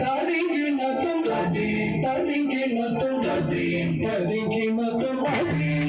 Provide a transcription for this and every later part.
తరిగిన తుంగది తరిగిన తుంగది తరిగిన తుంగది.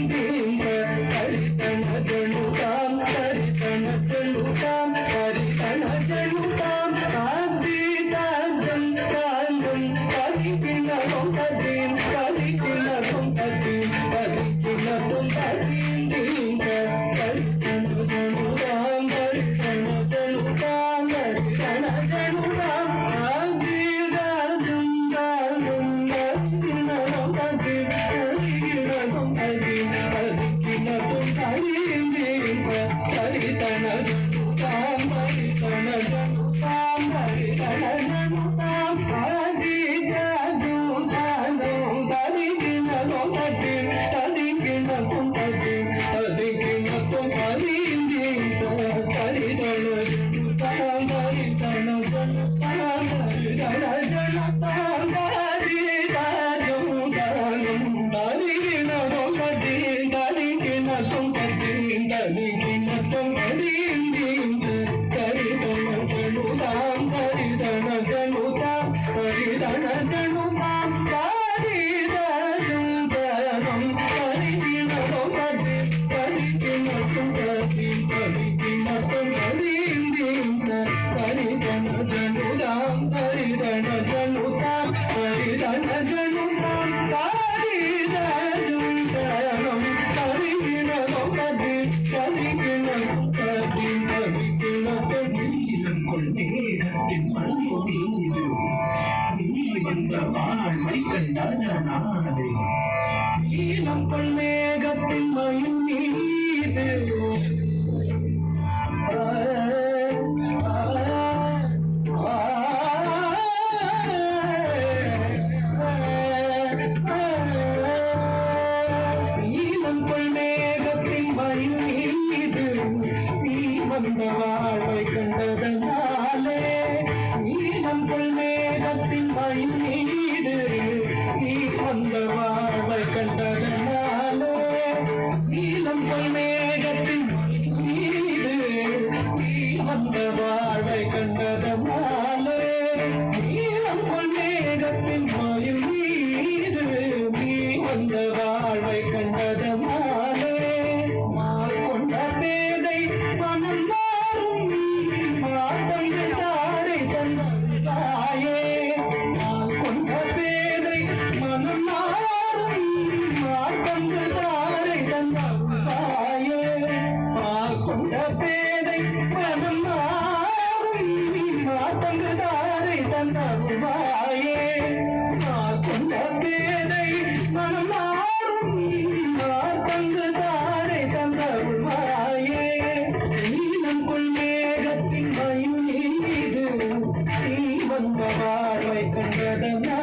கண்டானே நீலம் பொன்மேகத்தின் மயில் மீது. நீலம் பொன்மேகத்தின் மயில் மீது. நீ வந்த வாழ்வை கண்டதன் மாட்டங்கு தாரை தந்த உமாயே நான் கொண்ட பேதை மனம் மாறும் மாட்டங்கு தாரை தந்த உமாயே நீளம் கொள் மயில் நீ வந்த வாழ்வை கண்டதனா